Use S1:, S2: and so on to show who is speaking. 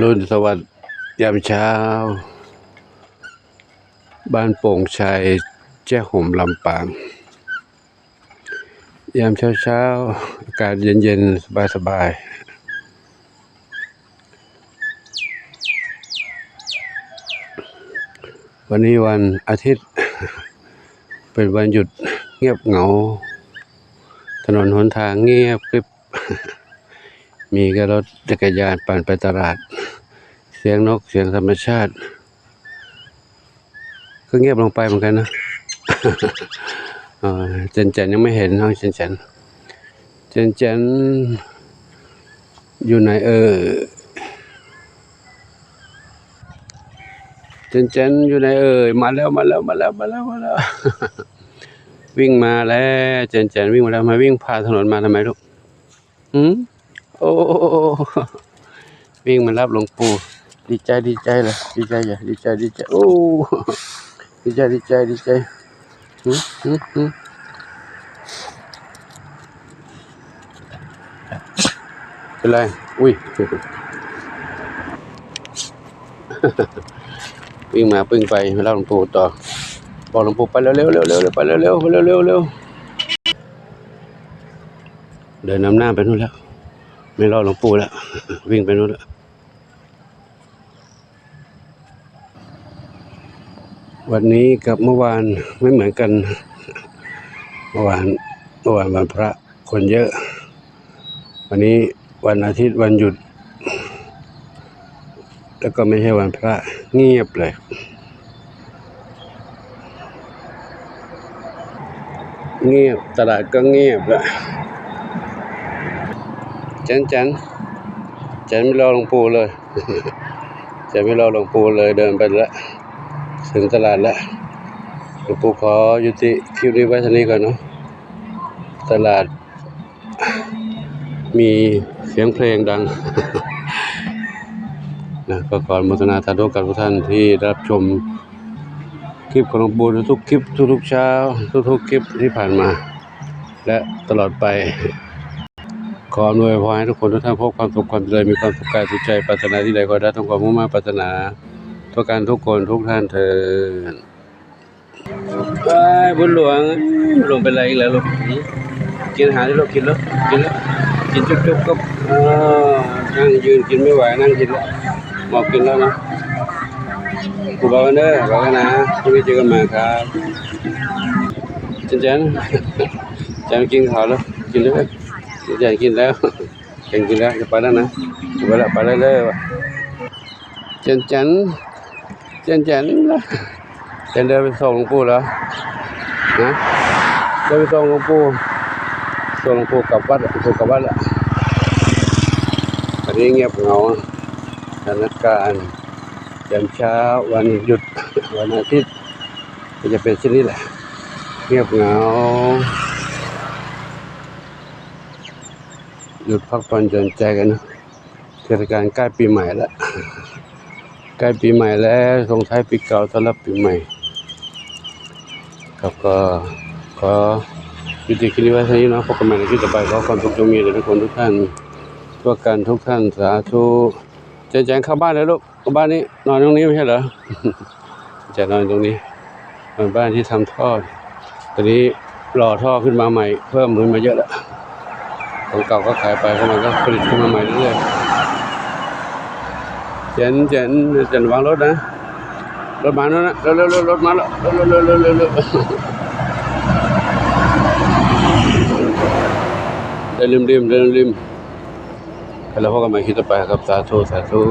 S1: รุ่นสวัสดิ์ยามเช้า บ้านโป่งชัยแจ้ห่มลำปาง ยามเช้าเช้าอากาศเย็นเย็นสบายสบายวันนี้วันอาทิตย์ เป็นวันหยุดเงียบเหงา ถนนหนทางเงียบกริบมีแค่รถจักรยานปั่นไปตลาด สียงนกเสียงธรรมชาติ ก็เงียบลงไปเหมือนกันนะเจนเจนยังไม่เห็นน้องเจนเจนเจนเจนอยู่ไหนเออเจนเจนอยู่ไหนเอ่ยมาแล้วมาแล้วมาแล้วมาแล้วมาแล้ว วิ่งมาแล้วเจนเจนวิ่งมาแล้วมาวิ่งผ่านถนนมาทำไมลูกหืมโอ้วิ่งมารับหลวงปู่ ดีใจดีใจเลยดีใจอย่าดีใจดีใจโอ้ดีใจดีใจดีใจหืมหืมหืมเป็นไรอุ้ยวิ่งมาปึ้งไปมารับหลวงปู่ต่อบอกหลวงปู่ไปเร็วเร็วเร็วเร็วไปเร็วเร็วเร็วเร็วเร็วเดินนำหน้าไปนู่นแล้ว ไม่รอหลวงปู่แล้ว วิ่งไปนู่นแล้ว วันนี้กับเมื่อวานไม่เหมือนกัน เมื่อวานเมื่อวานวันพระคนเยอะ วันนี้วันอาทิตย์วันหยุด แล้วก็ไม่ใช่วันพระเงียบเลย เงียบตลาดก็เงียบแล้วจันจันจันไม่รอหลวงปู่เลยจันไม่รอหลวงปู่เลยเดินไปแล้ว ถึงตลาดแล้วหลวงปู่ขอยุติคลิปนี้ไว้เท่านี้ก่อนเนาะตลาด มีเสียงเพลงดังนะก็ขอนุโมทนาสาธุกับทุกท่านที่รับชมคลิปของหลวงปู่ทุกคลิปทุกๆเช้า ทุกๆคลิปที่ผ่านมา และตลอดไป ขออำนวยพรให้ทุกคนทุกท่านพบความสุขความเจริญมีความสุขกายสุขใจปรารถนาที่ใดก็ได้ต้องความมุ่งมั่นปรารถนา ทุกการทุกคนทุกท่านเถิดไปบุญหลวงบุญหลวงเป็นไรอีกแล้วลูกหือกินอาหารที่ลูกกินแล้วกินแล้วกินจุ๊บๆก็นั่งยืนกินไม่ไหวนั่งกินแล้วหมอบกินแล้วนะกูบอกกันเด้อบอกกันนะที่ไม่เจอกันมาครับเจนเจนเจนกินข้าวแล้วกินแล้วเจนกินแล้วเจนกินแล้วจะไปแล้วนะไปแล้วไปแล้วเลยว่ะเจนจัน เจนเจนนะเจนเดินไปส่งหลวงปู่เหรอนะเดินไปส่งหลวงปู่ส่งหลวงปู่กลับวัดหลวงปู่กลับวัดละอันนี้เงียบเหงาสถานการณ์ยามเช้าวันหยุดวันอาทิตย์ก็จะเป็นเช่นนี้แหละ เงียบเหงา หยุดพักผ่อนหย่อนใจกันนะเทศกาลใกล้ปีใหม่แล้ว กล้ปีใหม่แล้วส่งท้ายปีเก่าต้อนรับปีใหม่ ครับก็ขอยุติคลิปไว้เท่านี้นะพบกันใหม่ในคลิปต่อไปขอความสุขจงมีแด่ทุกคนทุกท่านทั่วกันทุกท่านสาธุเจนแจงเข้าบ้านเลยลูกเข้าบ้านนี้นอนตรงนี้ไม่ใช่เหรอจะนอนตรงนี้นอนบ้านที่ทำท่อตอนนี้หล่อท่อขึ้นมาใหม่ เพิ่มขึ้นมาเยอะแล้วของเก่าก็ขายไปของใหม่ก็ผลิตขึ้นมาใหม่เรื่อยๆ เจนเจนเจนวางรถนะ รถมาแล้วนะเร็วเร็วเร็วรถมาแล้วเร็วเร็วเร็วเร็วเร็วเร็วเดินริมริมเดินริมแล้วพบกันใหม่คลิปต่อไปครับสาธุสาธุ